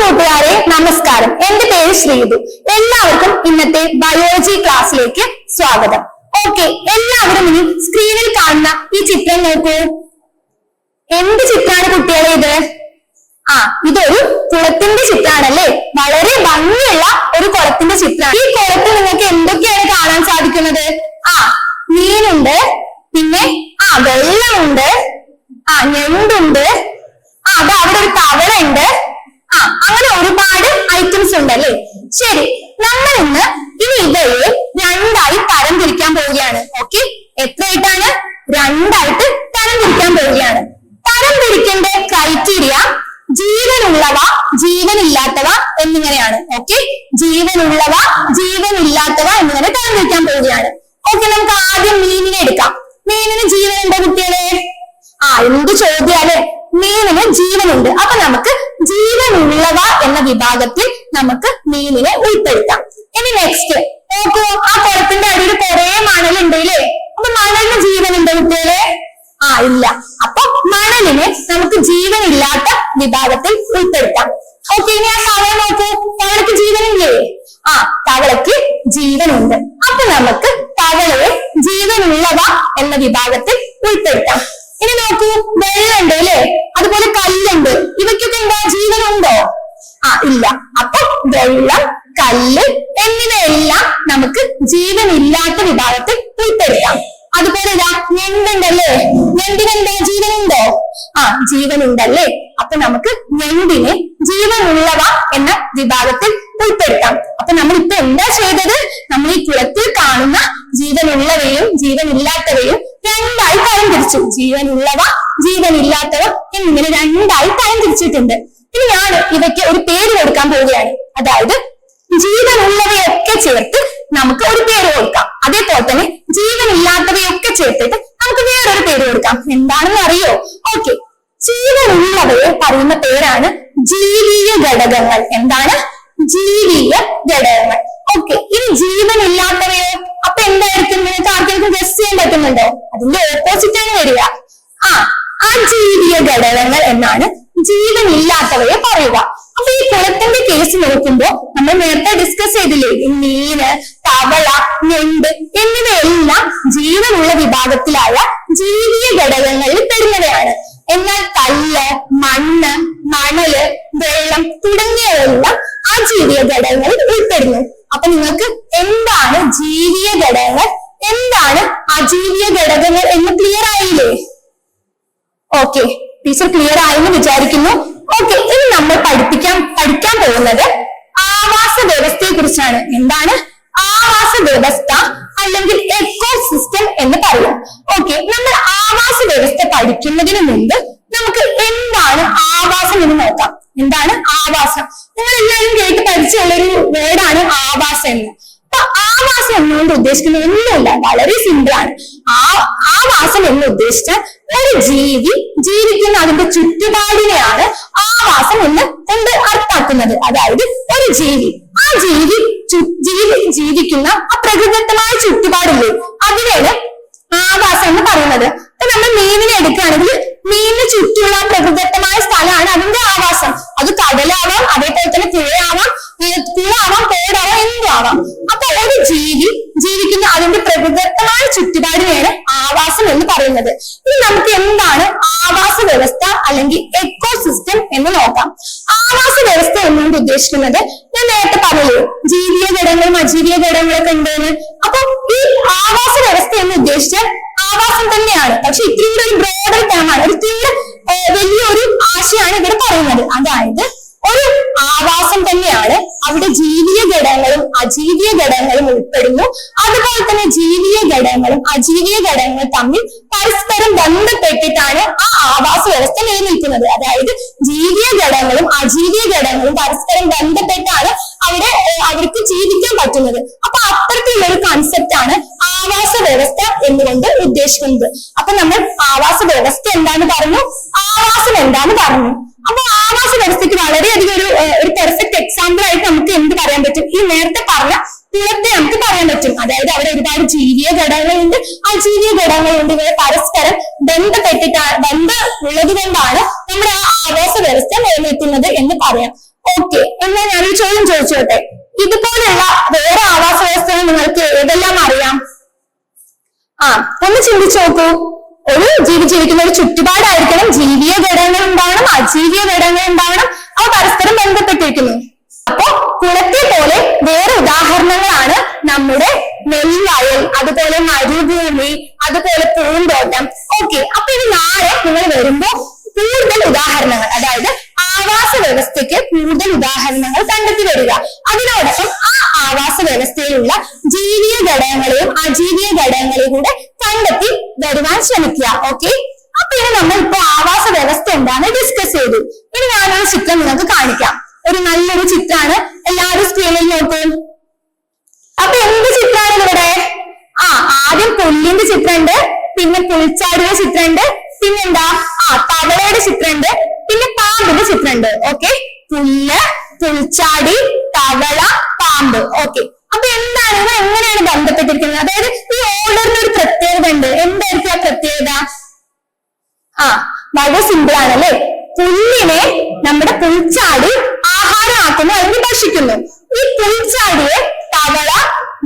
കൂട്ടുകാരെ നമസ്കാരം. എന്റെ പേര് ശ്രീതു. എല്ലാവർക്കും ഇന്നത്തെ ബയോളജി ക്ലാസ്സിലേക്ക് സ്വാഗതം. ഓക്കെ എല്ലാവരും ഇനി സ്ക്രീനിൽ കാണുന്ന ഈ ചിത്രം നോക്കൂ. എന്ത് ചിത്രമാണ് കുട്ടികളെ ഇത്? ആ ഇതൊരു കുളത്തിന്റെ ചിത്രമാണല്ലേ? വളരെ ഭംഗിയുള്ള ഒരു കുളത്തിന്റെ ചിത്രമാണ്. ഈ കുളത്തിൽ നിങ്ങൾക്ക് എന്തൊക്കെയാണ് കാണാൻ സാധിക്കുന്നത്? ആ മീനുണ്ട്. പിന്നെ ആ വെള്ളമുണ്ട്. ആ ഞണ്ടുണ്ട്. ആ അത് അവിടെ ഒരു തവള ഉണ്ട്. ആ അങ്ങനെ ഒരുപാട് ഐറ്റംസ് ഉണ്ട് അല്ലേ ശരി നമ്മൾ ഇന്ന് ഇനി ഇവയെ രണ്ടായി തരംതിരിക്കാൻ പോവുകയാണ്. ഓക്കെ എത്രയായിട്ടാണ്? രണ്ടായിട്ട് തരംതിരിക്കാൻ പോവുകയാണ്. തരംതിരിക്കേണ്ട ക്രൈറ്റീരിയ ജീവനുള്ളവ ജീവനില്ലാത്തവ എന്നിങ്ങനെയാണ്. ഓക്കെ ജീവനുള്ളവ ജീവനില്ലാത്തവ എന്നിങ്ങനെ തരംതിരിക്കാൻ പോവുകയാണ്. ഓക്കെ നമുക്ക് ആദ്യം മീനിനെ എടുക്കാം. മീനിന് ജീവനുണ്ടോ കുട്ടികളെ? ആ എന്ത് ചോദ്യാൽ മീനിന് ജീവനുണ്ട്. അപ്പൊ നമുക്ക് ജീവനുള്ളവ എന്ന വിഭാഗത്തിൽ നമുക്ക് മീനിനെ ഉൾപ്പെടുത്താം. ഇനി നെക്സ്റ്റ് നോക്കൂ ആ കുളത്തിന്റെ അടിയിൽ കുറെ മണലുണ്ട് ഇല്ലേ അപ്പൊ മണലിന് ജീവനുണ്ട് കുട്ടികളെ? ആ ഇല്ല. അപ്പൊ മണലിനെ നമുക്ക് ജീവനില്ലാത്ത വിഭാഗത്തിൽ ഉൾപ്പെടുത്താം. ഓക്കെ ഇനി ആ തവള നോക്കൂ. തവളക്ക് ജീവനില്ലേ? ആ തവളക്ക് ജീവനുണ്ട്. അപ്പൊ നമുക്ക് തവളയെ ജീവനുള്ളവ എന്ന വിഭാഗത്തിൽ ഉൾപ്പെടുത്താം. ഇനി നോക്കൂ വെള്ളമുണ്ട് അല്ലെ? അതുപോലെ കല്ലുണ്ട്. ഇവയ്ക്കൊക്കെ എന്താ? ജീവനുണ്ടോ? ആ ഇല്ല. അപ്പൊ വെള്ളം കല്ല് എന്നിവയെല്ലാം നമുക്ക് ജീവനില്ലാത്ത വിഭാഗത്തിൽ ഉൾപ്പെടുത്താം. അതുപോലെ ഇതാ ഞണ്ടുണ്ടല്ലേ? ഞണ്ടിനെന്താ ജീവനുണ്ടോ? ആ ജീവനുണ്ടല്ലേ? അപ്പൊ നമുക്ക് ഞണ്ടിനെ ജീവനുള്ളവ എന്ന വിഭാഗത്തിൽ ഉൾപ്പെടുത്താം. അപ്പൊ നമ്മൾ ഇപ്പൊ എന്താ ചെയ്തത്? നമ്മൾ ഈ കുളത്തിൽ കാണുന്ന ജീവനുള്ളവയും ജീവനില്ലാത്തവയും രണ്ടായി തരം തിരിച്ചു. ജീവനുള്ളവ ജീവനില്ലാത്തവ എന്നിങ്ങനെ രണ്ടായി തരംതിരിച്ചിട്ടുണ്ട് ഇനി ഞാൻ ഇവയ്ക്ക് ഒരു പേര് കൊടുക്കാൻ പോവുകയാണ്. അതായത് ജീവനുള്ളവയൊക്കെ ചേർത്ത് നമുക്ക് ഒരു പേര് കൊടുക്കാം. അതേപോലെ തന്നെ ജീവനില്ലാത്തവയൊക്കെ ചേർത്തിട്ട് നമുക്ക് വേറൊരു പേര് കൊടുക്കാം. എന്താണെന്ന് അറിയോ? ഓക്കെ ജീവനുള്ളവയെ പറയുന്ന പേരാണ് ജീവിയ ഘടകങ്ങൾ. എന്താണ്? ജീവീയ ഘടകങ്ങൾ. ഓക്കെ. ഇനി ജീവൻ ഇല്ലാത്തവയോ അപ്പൊ എന്തായിരിക്കും? നിങ്ങൾക്ക് ആർക്കെങ്കിലും ഗസ് ചെയ്യാൻ പറ്റുന്നുണ്ടോ? അതിന്റെ ഓപ്പോസിറ്റ് ആണ് വരിക. ആ അജീവിയ ഘടകങ്ങൾ എന്നാണ് ജീവൻ ഇല്ലാത്തവയെ പറയുക. അപ്പൊ ഈ കുളത്തിന്റെ കേസ് നോക്കുമ്പോ നമ്മൾ നേരത്തെ ഡിസ്കസ് ചെയ്തില്ലേ? മീന് തവള ഞണ്ട് എന്നിവയെല്ലാം ജീവനുള്ള വിഭാഗത്തിലായ ജീവിയ ഘടകങ്ങളിൽ പെടുന്നവയാണ്. എന്നാൽ കല്ല് മണ്ണ് മണൽ വെള്ളം തുടങ്ങിയവയെല്ലാം അജീവീയ ഘടകങ്ങളിൽ ഉൾപ്പെടുന്നു. അപ്പൊ നിങ്ങൾക്ക് എന്താണ് ജീവിയ ഘടകങ്ങൾ? എന്താണ് അജീവിയ ഘടകങ്ങൾ എന്ന് ക്ലിയർ ആയില്ലേ? ഓക്കെ ടീച്ചർ ക്ലിയർ ആയെന്ന് വിചാരിക്കുന്നു. ഓക്കെ ഇനി നമ്മൾ പഠിപ്പിക്കാൻ പഠിക്കാൻ പോകുന്നത് ആവാസ വ്യവസ്ഥയെ കുറിച്ചാണ്. എന്താണ്? ആവാസ വ്യവസ്ഥ അല്ലെങ്കിൽ എക്കോ സിസ്റ്റം എന്ന് പറയും. ഓക്കെ നമ്മൾ ആവാസ വ്യവസ്ഥ പഠിക്കുന്നതിന് മുമ്പ് നമുക്ക് എന്താണ് ആവാസം എന്ന് നോക്കാം. എന്താണ് ആവാസം? നിങ്ങൾ എല്ലാവരും കേട്ട് പരിചയമുള്ള ഒരു വേർഡാണ് ആവാസം എന്ന്. അപ്പൊ ആവാസം എന്നുകൊണ്ട് ഉദ്ദേശിക്കുന്നത് ഒന്നുമില്ല വളരെ സിമ്പിൾ ആണ്. ആ ആവാസം എന്ന് ഉദ്ദേശിച്ചാൽ ഒരു ജീവി ജീവിക്കുന്ന അതിന്റെ ചുറ്റുപാടിനെയാണ് ആവാസം എന്ന് കൊണ്ട് അർത്ഥാക്കുന്നത് അതായത് ഒരു ജീവി. ആ ജീവി ജീവി ജീവിക്കുന്ന ആ പ്രകൃതിദത്തമായ ചുറ്റുപാടില്ലേ അതിനെയാണ് ആവാസം എന്ന് പറയുന്നത്. ഇപ്പൊ നമ്മൾ മീനിനെ എടുക്കുകയാണെങ്കിൽ മീനിന് ചുറ്റുമുള്ള ആ പ്രകൃതിദത്തമായ സ്ഥലമാണ് അതിന്റെ ആവാസം അത് കടലാവാം അതേപോലെ തന്നെ പുഴയാവാം ഏർ കുളമാവാം തോടാവാം എന്തും ആവാം അപ്പൊ ഒരു ജീവി ജീവിക്കുന്ന അതിന്റെ പ്രകൃതിദത്തമായ ചുറ്റുപാടിനെയാണ് ആവാസം എന്ന് പറയുന്നത്. ഇനി നമുക്ക് എന്താണ് ആവാസ വ്യവസ്ഥ അല്ലെങ്കിൽ എക്കോ സിസ്റ്റം എന്ന് നോക്കാം. ആവാസ വ്യവസ്ഥ എന്നുകൊണ്ട് ഉദ്ദേശിക്കുന്നത്. ഞാൻ നേരത്തെ പറഞ്ഞു ജീവിയ ഘടകങ്ങളും അജീവിയ ഘടകങ്ങളൊക്കെ ഉണ്ടെന്ന്. അപ്പൊ ഈ ആവാസ വ്യവസ്ഥ എന്ന് ഉദ്ദേശിച്ചാൽ ആവാസം തന്നെയാണ്. പക്ഷെ ഇത്തിരി ഒരു ബ്രോഡർ ടേം ആണ്. ഒരു തീരെ വലിയൊരു ആശയാണ് ഇവിടെ പറയുന്നത്. അതായത് ആവാസം തന്നെയാണ്. അവിടെ ജീവിയ ഘടകങ്ങളും അജീവിയ ഘടകങ്ങളും ഉൾപ്പെടുന്നു. അതുപോലെ തന്നെ ജീവിയ ഘടകങ്ങളും അജീവിയ ഘടകങ്ങളും തമ്മിൽ പരസ്പരം ബന്ധപ്പെട്ടിട്ടാണ് ആ ആവാസ വ്യവസ്ഥ നിലനിൽക്കുന്നത്. അതായത് ജീവിയ ഘടകങ്ങളും അജീവിയ ഘടകങ്ങളും പരസ്പരം ബന്ധപ്പെട്ടാണ് അവിടെ അവർക്ക് ജീവിക്കാൻ പറ്റുന്നത്. അപ്പൊ അത്തരത്തിലുള്ള ഒരു കൺസെപ്റ്റ് ആണ് ആവാസ വ്യവസ്ഥ എന്നുകൊണ്ട് ഉദ്ദേശിക്കുന്നത്. അപ്പൊ നമ്മൾ ആവാസ വ്യവസ്ഥ എന്താണ് പറഞ്ഞു? ആവാസം എന്താണ് പറഞ്ഞു? അപ്പൊ ആവാസ വ്യവസ്ഥയ്ക്ക് വളരെയധികം ഒരു ഒരു പെർഫെക്റ്റ് എക്സാമ്പിൾ ആയിട്ട് നമുക്ക് എന്ത് പറയാൻ പറ്റും? ഈ നേരത്തെ പറഞ്ഞ കുളത്തെ നമുക്ക് പറയാൻ പറ്റും. അതായത് അവിടെ ഒരുപാട് ജീവിയ ഘടകങ്ങളുണ്ട്. ജീവിയ ഘടകങ്ങളുണ്ട് ഇവരെ പരസ്പരം ബന്ധപ്പെട്ടിട്ടാണ് ബന്ധം ഉള്ളത് കൊണ്ടാണ് നമ്മുടെ ആ ആവാസ വ്യവസ്ഥ നിലനിൽക്കുന്നത് എന്ന് പറയാം. ഓക്കെ എന്നാൽ ഞാനൊരു ചോദ്യം ചോദിച്ചോട്ടെ? ഇതുപോലുള്ള വേറെ ആവാസ വ്യവസ്ഥകൾ നിങ്ങൾക്ക് ഏതെല്ലാം അറിയാം? ആ ഒന്ന് ചിന്തിച്ചു നോക്കൂ. ഒരു ജീവി ജീവിക്കുന്ന ഒരു ചുറ്റുപാടായിരിക്കണം. ജീവിയ ഘടകങ്ങൾ ഉണ്ടാവണം അജീവിയ ഘടകങ്ങൾ ഉണ്ടാവണം. അവ പരസ്പരം ബന്ധപ്പെട്ടിരിക്കുന്നു. അപ്പോ കുളത്തെ പോലെ വേറെ ഉദാഹരണങ്ങളാണ് നമ്മുടെ നെൽവയൽ അതുപോലെ മരുഭൂമി അതുപോലെ പൂന്തോട്ടം. ഓക്കെ അപ്പൊ ഇത് നാളെ നിങ്ങൾ വരുമ്പോ കൂടുതൽ ഉദാഹരണങ്ങൾ അതായത് ആവാസ വ്യവസ്ഥയ്ക്ക് കൂടുതൽ ഉദാഹരണങ്ങൾ കണ്ടെത്തി വരിക. അതിനോടൊപ്പം ആ ആവാസ വ്യവസ്ഥയിലുള്ള ജീവിയ ഘടകങ്ങളെയും അജീവിയ ഘടകങ്ങളെയും കൂടെ കണ്ടെത്തി വരുവാൻ ശ്രമിക്കുക. ഓക്കെ അപ്പൊ ഇനി നമ്മൾ ഇപ്പൊ ആവാസ വ്യവസ്ഥ എന്താണ് ഡിസ്കസ് ചെയ്തു. ഇനി ഞാനൊരു ചിത്രം നിങ്ങൾക്ക് കാണിക്കാം. ഒരു നല്ലൊരു ചിത്രമാണ്. എല്ലാവരും സ്ക്രീനിൽ നോക്കൂ. അപ്പൊ എന്ത് ചിത്രമാണ് ഇവിടെ? ആ ആദ്യം പുല്ലിന്റെ ചിത്രമുണ്ട്. പിന്നെ പുൽച്ചാടിയുടെ ചിത്രമുണ്ട്. പിന്നെന്താ ആ തവളയുടെ ചിത്രമുണ്ട്. പിന്നെ പാമ്പിന്റെ ചിത്രമുണ്ട്. ഓക്കെ പുല്ല് പുൽച്ചാടി തവള പാമ്പ് ഓക്കെ അപ്പൊ എന്താണ്? ഇവ എങ്ങനെയാണ് ബന്ധപ്പെട്ടിരിക്കുന്നത്? അതായത് ഈ ഓർഡറിന് ഒരു പ്രത്യേകത ഉണ്ട്. എന്തായിരിക്കും ആ പ്രത്യേകത? ആ വളരെ സിമ്പിൾ ആണല്ലേ പുല്ലിനെ നമ്മുടെ പുൽച്ചാടി ആഹാരമാക്കുന്നു അല്ലെങ്കിൽ ഭക്ഷിക്കുന്നു. ഈ പുൽച്ചാടിയെ തവള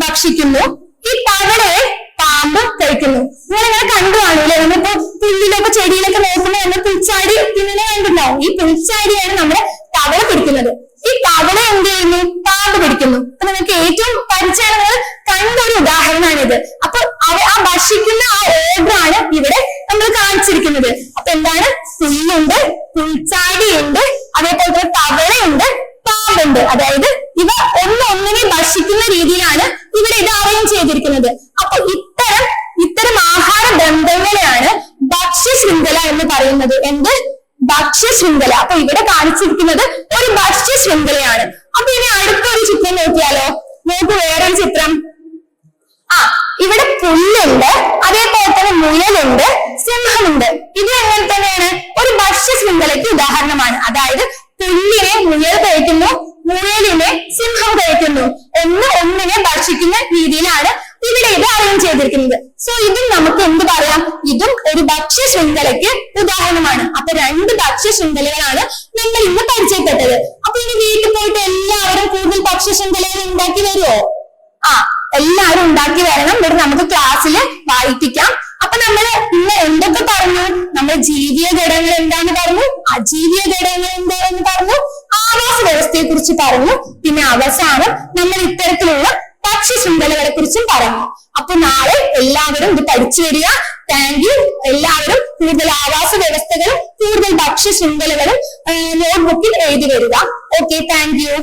ഭക്ഷിക്കുന്നു. ഈ തവളയെ പാമ്പ് കഴിക്കുന്നു. ഇങ്ങനെ കണ്ടു കാണൂല്ലേ നമ്മളിപ്പോ പുല്ലിലൊക്കെ ചെടിയിലൊക്കെ നോക്കുമ്പോൾ നമ്മൾ പുൽച്ചാടി തിന്നുന്നത് കണ്ടിട്ടുണ്ടാവും. ഈ പുൽച്ചാടിയാണ് നമ്മുടെ തവള പിടിക്കുന്നത് ഈ തവള എന്ത് ചെയ്യുന്നു? പാമ്പ് പിടിക്കുന്നു അപ്പൊ നിങ്ങൾക്ക് ഏറ്റവും പരിചയം നിങ്ങൾ കണ്ട ഒരു ഉദാഹരണമാണിത്. അപ്പൊ ആ ഭക്ഷിക്കുന്ന ആ ഓർഡർ ആണ് ഇവിടെ നമ്മൾ കാണിച്ചിരിക്കുന്നത്. അപ്പൊ എന്താണ്? പുല്ലുണ്ട് പുൽച്ചാടിയുണ്ട് അതേപോലെ തന്നെ തവളയുണ്ട് പാമ്പുണ്ട്. അതായത് ഇവ ഒന്നൊന്നിനെ ഭക്ഷിക്കുന്ന രീതിയിലാണ് ഇവിടെ ഇത് അറേഞ്ച് ചെയ്തിരിക്കുന്നത്. അപ്പൊ ഇത്തരം ഇത്തരം ആഹാര ബന്ധങ്ങളെയാണ് ഭക്ഷ്യ ശൃംഖല എന്ന് പറയുന്നത്. എന്ത്? ഭക്ഷ്യ ശൃംഖല അപ്പൊ ഇവിടെ കാണിച്ചിരിക്കുന്നത് ഒരു ഭക്ഷ്യ ശൃംഖലയാണ് അപ്പൊ ഇനി അടുത്തൊരു ചിത്രം നോക്കിയാലോ? നോക്കൂ വേറൊരു ചിത്രം. ആ ഇവിടെ പുല്ലുണ്ട്. അതേപോലെ തന്നെ മുയലുണ്ട്. സിംഹമുണ്ട്. ഇത് എങ്ങനെ തന്നെയാണ്? ഒരു ഭക്ഷ്യ ശൃംഖലയ്ക്ക് ഉദാഹരണമാണ്. അതായത് പുല്ലിനെ മുയൽ കഴിക്കുന്നു മുയലിനെ സിംഹം കഴിക്കുന്നു. ഒന്ന് ഒന്നിനെ ഭക്ഷിക്കുന്ന രീതിയിലാണ് ഇവിടെ ഇത് അറേഞ്ച് ചെയ്തിരിക്കുന്നത്? സോ ഇതും നമുക്ക് എന്ത് പറയാം? ഇതും ഒരു ഭക്ഷ്യ ശൃംഖലയ്ക്ക് ഉദാഹരണമാണ്. അപ്പൊ രണ്ട് ഭക്ഷ്യ ശൃംഖലകളാണ് നമ്മൾ ഇന്ന് പരിചയപ്പെട്ടത്. അപ്പൊ ഇനി വീട്ടിൽ പോയിട്ട് എല്ലാവരും കൂടുതൽ ഭക്ഷ്യ ശൃംഖലകൾ ഉണ്ടാക്കി വരുമോ ആ എല്ലാവരും ഉണ്ടാക്കി വരണം. ഇവിടെ നമുക്ക് ക്ലാസ്സിൽ വായിപ്പിക്കാം. അപ്പൊ നമ്മൾ ഇന്ന് എന്തൊക്കെ പറഞ്ഞു? നമ്മൾ ജീവിയ ഘടകങ്ങൾ എന്താന്ന് പറഞ്ഞു? അജീവിയ ഘടകങ്ങൾ എന്താണെന്ന് പറഞ്ഞു? ആവാസ വ്യവസ്ഥയെ കുറിച്ച് പറഞ്ഞു. പിന്നെ അവസാനം നമ്മൾ ഇത്തരത്തിലുള്ള ഭക്ഷ്യ ശൃംഖലകളെ കുറിച്ചും പറഞ്ഞു അപ്പൊ നാളെ എല്ലാവരും ഇത് പഠിച്ചു വരിക. താങ്ക് യു എല്ലാവരും കൂടുതൽ ആവാസ വ്യവസ്ഥകളും കൂടുതൽ ഭക്ഷ്യ ശൃംഖലകളും നോട്ട്ബുക്കിൽ എഴുതി വരിക. Okay thank you